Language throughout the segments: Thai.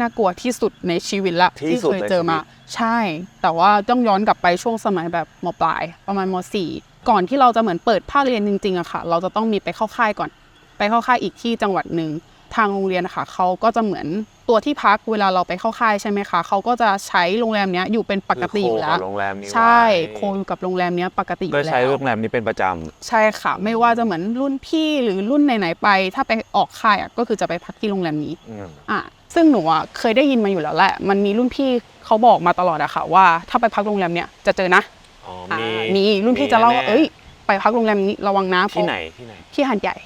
น่ากลัวที่สุดในชีวิตละที่สุดเคยในเจอมาชีวิตใช่ แต่ว่าต้องย้อนกลับไปช่วงสมัยแบบมปลาย ประมาณมสี่ก่อนที่เราจะเหมือนเปิดภาคเรียนจริงๆอะค่ะ เราจะต้องมีไปเข้าค่ายก่อน ไปเข้าค่ายอีกที่จังหวัดหนึ่งทางโรงเรียนนะคะเขาก็จะเหมือนตัวที่พักเวลาเราไปเข้าค่ายใช่ไหมคะเขาก็จะใช้โรงแรมเนี้ยอยู่เป็นปกติอยู่แล้วคือโคกับโรงแรมนี้ใช่ไว้โคอยู่กับโรงแรมเนี้ยปกติอก็ยู่แล้วใช้โรงแรมนี้เป็นประจใช่ค่ะ ไม่ว่าจะเหมือนรุ่นพี่หรือรุ่นไหนๆไป ถ้าไปออกค่ายอะก็คือจะไปพักที่โรงแรมนี้ำอืมอะ ซึ่งหนูอะเคยได้ยินมาอยู่แล้วแหละ มันมีรุ่นพี่เขาบอกมาตลอดอะค่ะว่าถ้าไปพักโรงแรมเนี้ยจะเจอนะอ๋ออะมีมีรุ่นพี่จะเล่าว่าแน่ๆเอ้ย ไปพักโรงแรมนี้ระวังนะที่ไหนที่ไหน ที่หันใหญ่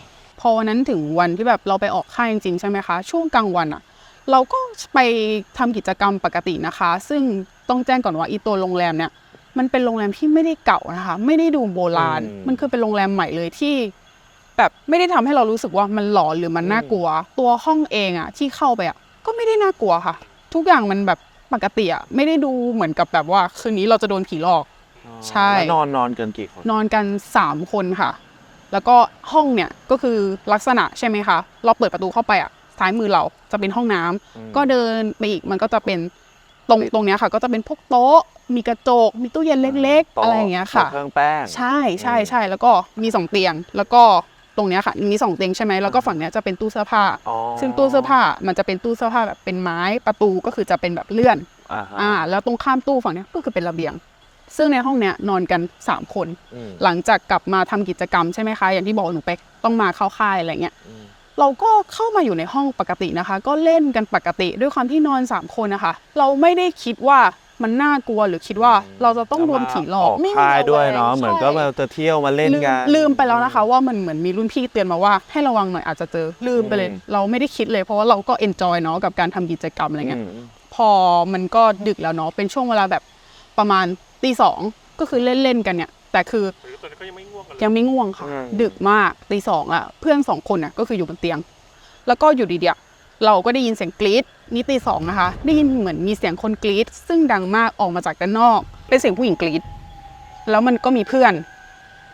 พอวันนั้นถึงวันที่แบบเราไปออกค่ายจริงๆใช่ไหมคะ ช่วงกลางวันอะเราก็ไปทำกิจกรรมปกตินะคะ ซึ่งต้องแจ้งก่อนว่าอีตัวโรงแรมเนี่ยมันเป็นโรงแรมที่ไม่ได้เก่านะคะ ไม่ได้ดูโบราณ อืมมันคือเป็นโรงแรมใหม่เลยที่ แบบไม่ได้ทำให้เรารู้สึกว่ามันหลอนหรือมันน่ากลัว ตัวห้องเองอะที่เข้าไปอะ ก็ไม่ได้น่ากลัวค่ะ ทุกอย่างมันแบบปกติอะไม่ได้ดูเหมือนกับแบบว่า คืนนี้เราจะโดนผีหลอกใช่ แล้วนอนนอนกันกี่คน นอนกัน 3 คนค่ะ แล้วก็ห้องเนี่ยก็คือลักษณะใช่ไหมคะ เราเปิดประตูเข้าไปอะซ้ายมือเราจะเป็นห้องน้ำอืม ก็เดินไปอีกมันก็จะเป็นตรงตรงเนี้ยค่ะ ก็จะเป็นพวกโต๊ะ มีกระจก มีตู้เย็นเล็ก ๆ โต๊อะไรอย่างเงี้ยค่ะ เครื่องแป้ง ใช่ใช่ใช่แล้วก็มีสองเตียง แล้วก็ ตรงเนี้ยค่ะ มีสองเตียงใช่ไหมแล้วก็ฝั่งเนี้ยจะเป็นตู้เสื้อผ้า อ๋อซึ่งตู้เสื้อผ้ามันจะเป็นตู้เสื้อผ้าแบบเป็นไม้ประตูก็คือจะเป็นแบบเลื่อน อ่าฮะอ่า แล้วตรงข้ามตู้ฝั่งเนี้ยก็คือเป็นระเบียง ซึ่งในห้องเนี้ยนอนกันสามคน อืมหลังจากกลับมาทำกิจกรรมใช่ไหมคะ อย่างที่บอกหนูไปต้องมาเข้าค่ายอะไรเงี้ย อืมเราก็เข้ามาอยู่ในห้องปกตินะคะ ก็เล่นกันปกติด้วยความที่นอนสามคนนะคะ เราไม่ได้คิดว่า มันน่ากลัวหรือคิดว่าเราจะต้องโดนผีหลอกไม่ค่ายด้วยเนาะใช่เหมือนก็มาจะเที่ยวมาเล่นลืมกันลืมไปแล้วนะคะ ว่ามันเหมือนมีรุ่นพี่เตือนมาว่า ให้ระวังหน่อยอาจจะเจอลืมไปเลยอืมเราไม่ได้คิดเลยเพราะว่าเราก็เอนจอยเนาะกับการทำกิจกรรมอะไรเงี้ยอืมพอมันก็ดึกแล้วเนาะเป็นช่วงเวลาแบบประมาณตีสองก็คือเล่นๆกันเนี่ยแต่คือยังไม่ง่วงค่ะอืมดึกมากตีสองอะเพื่อนสองคนอะก็คืออยู่บนเตียง แล้วก็อยู่ดีๆเราก็ได้ยินเสียงกรี๊ด นี่ตีสองนะคะ ได้ยินเหมือนมีเสียงคนกรี๊ดซึ่งดังมากออกมาจากด้านนอกเป็นเสียงผู้หญิงกรี๊ดแล้วมันก็มีเพื่อน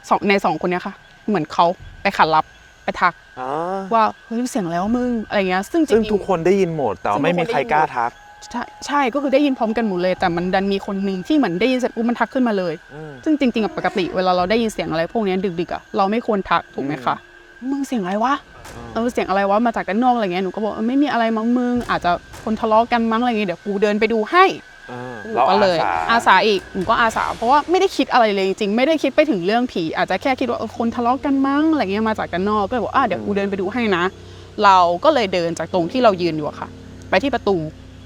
สองในสองคนเนี้ยค่ะ เหมือนเขาไปขัดรับไปทักอ๋อว่าเฮ้ยเสียงแล้วมึงอะไรเงี้ยซึ่งจริซึ่งงๆ ทุกคนได้ยินหมด แต่ว่าไม่มีใครกล้าทักใช่ใช่ก็คือได้ยินพร้อมกันหมดเลย แต่มันดันมีคนหนึ่งที่เหมือนได้ยินเสร็จปุ๊บมันทักขึ้นมาเลย อืม ซึ่งจริงๆอะปกติเวลาเราได้ยินเสียงอะไรพวกเนี้ยดึกๆอะเราไม่ควรทักถูกไหมคะ มึงเสียงอะไรวะเออเสียงอะไรวะมาจากด้านนอกอะไรเงี้ยหนูก็บอกเออไม่มีอะไรมั้งมึงอาจจะคนทะเลาะกันมั้งอะไรเงี้ยเดี๋ยวกูเดินไปดูให้อ่าหนูเราก็เลยอาอาสาสาอีกหนูก็อาสา เพราะว่าไม่ได้คิดอะไรเลยจริงๆไม่ได้คิดไปถึงเรื่องผีอาจจะแค่คิดว่าเออคนทะเลาะกันมั้งอะไรเงี้ยมาจากด้านนอกก็เลยบอกอะเดี๋ยวกูเดินไปดูให้นะ เราก็เลยเดินจากตรงที่เรายืนอยู่อะค่ะ ไปที่ประตู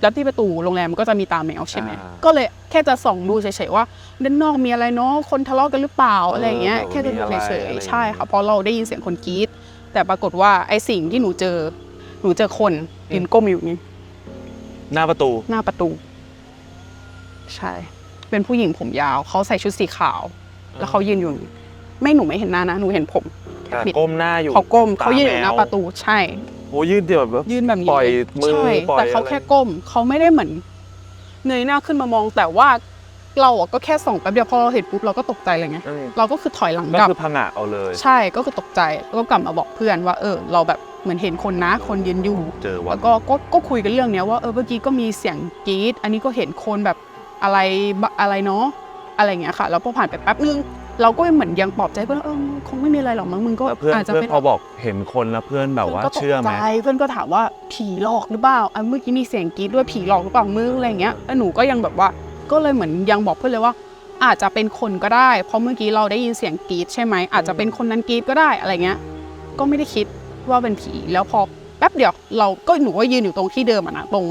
แล้วที่ประตูโรงแรมก็จะมีตาแมวใช่ไหมอ่า ก็เลยแค่จะส่องดูเฉยๆว่าด้านนอกมีอะไรเนาะคนทะเลาะกันหรือเปล่าอะไรอย่างเงี้ยเออแค่จะดูมีอะไรเฉยอะไรอย่างเงี้ย ๆใช่ค่ะเพราะเราได้ยินเสียงคนกรี๊ดแต่ปรากฏว่าไอ้สิ่งที่หนูเจอ หนูเจอคนยืนก้มอยู่นี่หน้าประตู หน้าประตู ใช่ เป็นผู้หญิงผมยาว เขาใส่ชุดสีขาว แล้วเขายืนอยู่อย่างนี้ไม่หนูไม่เห็นหน้านะ หนูเห็นผมแต่ปิดก้มหน้าอยู่เขาก้มตเขายืนอยู่หน้าแมวประตูใช่ โอ้ยืนเดี๋ยวแบบยืนแบบนี้ปล่อยมือใช่ปล่อยแต่เขาอะไร แค่ก้มเขาไม่ได้เหมือนเงยหน้าขึ้นมามองแต่ว่าเราอะก็แค่ส่องแป๊บเดียวพอเราเห็นปุ๊บเราก็ตกใจเลยไงอืมเราก็คือถอยหลังก็กลับ คือพังะเอาเลย ใช่ก็คือตกใจแล้วก็กลับมาบอกเพื่อนว่า เออ เราแบบเหมือนเห็นคนนะคนยืนอยู่ เจอว่าแล้วก็ก็ก็คุยกันเรื่องเนี้ยว่าเออเมื่อกี้ก็มีเสียงกรี๊ดอันนี้ก็เห็นคนแบบอะไรบะอะไรเนาะอะไรอย่างเงี้ยค่ะแล้วพอผ่านไปแป๊บนึง เราก็เหมือนยังปลอบใจเพื่อนว่าเออคงไม่มีอะไรหรอกมั้งมึงก็แต่เพื่อนอาจจะเพื่อนเป็นพอบอกเห็นคนแล้วเพื่อนแบบว่าพื่นก็ตกเชื่อไหมใจเพื่อนก็ถามว่าผีหลอกหรือเปล่าอะเมื่อกี้มีเสียงกรี๊ดด้วยผีหลอกหรือเปล่ามึงอะไรอย่างเงี้ยแล้วหนูก็ยังแบบว่าก็เลยเหมือนยังบอกเพื่อนเลยว่า อาจจะเป็นคนก็ได้ เพราะเมื่อกี้เราได้ยินเสียงกรี๊ดใช่ไหมอาจจะเป็นคนนั้นกรี๊ดก็ได้อะไรเงี้ย ก็ไม่ได้คิดว่าเป็นผีแล้วพอแป๊บเดียวเราก็หนูก็ยืนอยู่ตรงที่เดิมอะนะตรง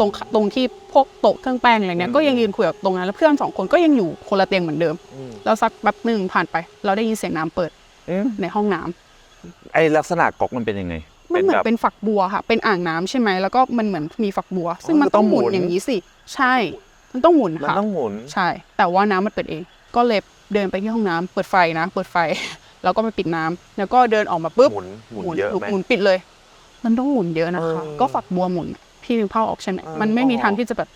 ตรงตรงที่พวกโต๊ะเครื่องแป้งอะไรเนี้ยก็ยังยืนคุยกับตรงนั้นแล้วเพื่อนสองคนก็ยังอยู่คนละเตียงเหมือนเดิมอืมแล้วสักแป๊บหนึ่งผ่านไป เราได้ยินเสียงน้ำเปิดเอ๊ะในห้องน้ำไอลักษณะก๊อกมันเป็นยังไงมันเหมือนแบบเป็นฝักบัวค่ะ เป็นอ่างน้ำใช่ไหมแล้วก็มันเหมือนมีฝักบัว ซึ่งมันก็ต้ต้อองงหมุนหมุนอย่างนี้สิ ใช่ มันต้องหมุนมันค่ะต้องหมุนใช่ แต่ว่าน้ำมันเปิดเอง ก็เลยเดินไปที่ห้องน้ำเปิดไฟนะ เปิดไฟ แล้วก็ไปปิดน้ำแล้วก็เดินออกมาปุ๊บหมุนหมุนเยอะไหมหมุนปิดเลย มันต้องหมุนเยอะนะคะเออก็ฝักบัวหมุน พี่นึกภาพออกใช่ไหมเออมันไม่มีออกทางที่จะแบบ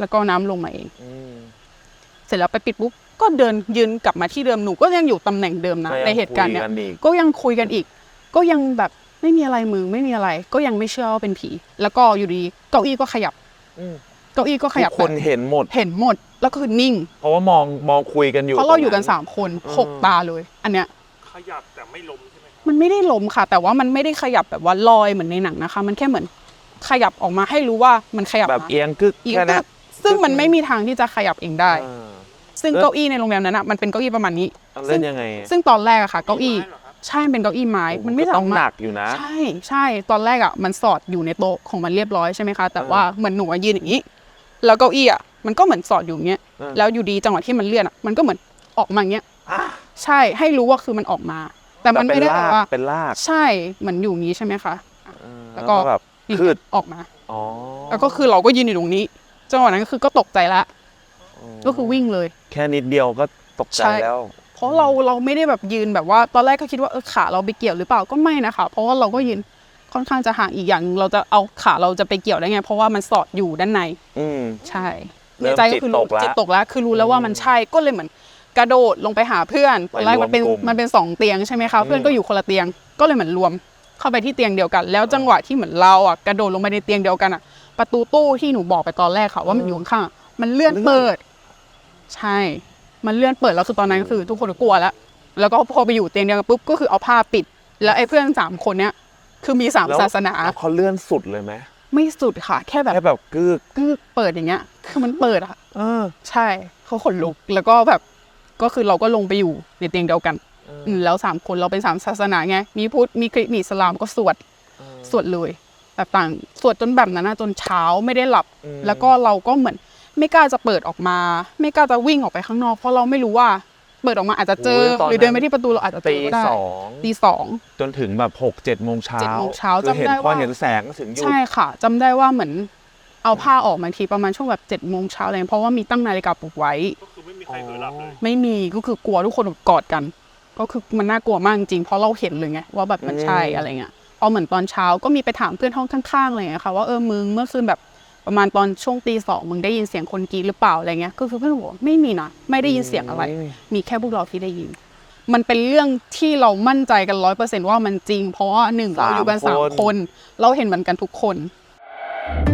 แล้วก็น้ำลงมาเองอืมเสร็จแล้วไปปิดปุ๊บก็เดินยืนกลับมาที่เดิมหนูก็ยังอยู่ตำแหน่งเดิมนะก็ยังในเหตุการณ์เนี้ยคุยกันอีกก็ยังคุยกันอีก ก็ยังแบบไม่มีอะไรมึงไม่มีอะไร ก็ยังไม่เชื่อว่าเป็นผี แล้วก็อยู่ดีเก้าอี้ก็ขยับอืมเก้าอี้ก็ขทุยับกคนเห็นหมด เห็นหมด แล้วก็คือนิ่ง เพราะว่ามองมองคุยกันอยู่เพราะเราอยู่กันตงสามคนอืมหกตาเลย อันเนี้ย ขยับแต่ไม่ล้มใช่ไหมครับมันไม่ได้ล้มค่ะ แต่ว่ามันไม่ได้ขยับแบบว่าลอยเหมือนในหนังนะคะ มันแค่เหมือน ขยับออกมาให้รู้ว่ามันขยับแบบมาเอียงกึกอีกแค่นั้นซึ่งมันไม่มีทางที่จะขยับเองได้ เออซึ่งแล้วเก้าอี้ในโรงแรมนั้นอะมันเป็นเก้าอี้ประมาณนี้ เอาเล่นยังไงซึ่งตอนแรกอะค่ะ เก้าอี้ไม่เหรอครับใช่มันเป็นเก้าอี้ไม้มันไม่ก็สาต้องหมารนัถกอยู่นะ ใช่ใช่ตอนแรกอะมันสอดอยู่ในโต๊ะของมันเรียบร้อยใช่ไหมคะแต่เออว่าเหมือนหนูอะยืนอย่างนี้ แล้วเก้าอี้อะมันก็เหมือนสอดอยู่อย่างเงี้ยเออแล้วอยู่ดีจังหวะที่มันเลื่อนอะมันก็เหมือนออกมาอย่างเงี้ยอะใช่ให้รู้ว่าคือมันออกมา แต่มันไม่ได้เป็แบลากบว่าเป็นลากใช่เหมือนอยู่อย่างนี้ใช่ไหมคะ เออแล้วก็ แบบนี่ คืด ออกมา อ๋อแล้วก็คือเราก็ยืนอยู่ตรงนี้จังหวะนั้นก็คือก็ตกใจละก็คือวิ่งเลย แค่นิดเดียวก็ตกใจใช่ แล้ว เพราะเราเราไม่ได้แบบยืนแบบว่า ตอนแรกก็คิดว่าเออขาเราไปเกี่ยวหรือเปล่าก็ไม่นะคะ เพราะว่าเราก็ยืนค่อนข้างจะห่างอีกอย่างหนึ่งเราจะเอาขาเราจะไปเกี่ยวได้ไง เพราะว่ามันสอดอยู่ด้านใน อืม ใช่เริ่มในใจก็คือรู้จิตตกละจิตตกแล้วคือรู้แล้วว่ามันใช่ก็เลยเหมือนกระโดดลงไปหาเพื่อนตอนแรกมันเป็นไปรวมกลุ่มมันเป็นสองเตียงใช่ไหมคะ เพื่อนก็อยู่คนละเตียงก็เลยเหมือนรวม เข้าไปที่เตียงเดียวกัน แล้วจังหวะที่เหมือนเราอะกระโดดลงไปในเตียงเดียวกันอะ ประตูตู้ที่หนูบอกไปตอนแรกค่ะว่ามันอยู่ข้างๆอะมันเลื่อนเปิด ใช่ มันเลื่อนเปิดแล้วคือตอนนั้นก็คือ ทุกคนก็กลัวแล้วแล้วก็พอไปอยู่เตียงเดียวกันปุ๊บก็คือเอาผ้าปิด แล้วไอ้เพื่อนสามคนเนี้ยคือมีสามแล้วศาสนาแล้วเขาเลื่อนสุดเลยไหมไม่สุดค่ะ แค่แบบแค่แบบกึกกึกเปิดอย่างเงี้ย คือมันเปิดอะเออใช่เขาขนลุกแล้วก็แบบก็คือเราก็ลงไปอยู่ในเตียงเดียวกันม แล้วสามคนเราเป็นสามศาสนาไงมีพุทธมีคริสต์มีอิสลามก็สวดสวดเลยแบบต่างสวดจนแบบนั้นนะจนเช้าไม่ได้หลับอืมแล้วก็เราก็เหมือน ไม่กล้าจะเปิดออกมา ไม่กล้าจะวิ่งออกไปข้างนอก เพราะเราไม่รู้ว่าเปิดออกมาอาจจะเจอโอ้ยตอนหรือเดินไปที่ประตูเราอาจจะเจตีอก็ได้สองตีสองจนถึงแบบหกเจ็ดโมงเช้าเจ็ดโมงเช้าคือเห็นจำได้พอว่าเห็นแสงก็ถึงหยุดใช่ค่ะจำได้ว่าเหมือนเอาผ้าออกมาทีประมาณช่วงแบบเจ็ดโมงเช้าอะไรเงี้ยเพราะว่ามีตั้งนาฬิกาปลุกไว้ก็คือไม่มีใครเผลอหลับเลยไม่มีก็คือกลัวทุกคนแบบกอดกัน ก็คือมันน่ากลัวมากจริงๆเพราะเราเห็นเลยไงว่าแบบมันใช่อะไรเงี้ยพอเหมือนตอนเช้าก็มีไปถามเพื่อนห้องข้างๆอะไรเงี้ยค่ะว่าเออมึงเมื่อคืนแบบประมาณตอนช่วงตีสองมึงได้ยินเสียงคนกรีดหรือเปล่าอะไรเงี้ยก็คือเพื่อนบอกว่าไม่มีนะไม่ได้ยินเสียงอะไร มีแค่พวกเราที่ได้ยิน มันเป็นเรื่องที่เรามั่นใจกันร้อยเปอร์เซ็นว่ามันจริง เพราะว่าหนึ่งเราอยู่กันสามสามคนคน เราเห็นเหมือนกันทุกคนอ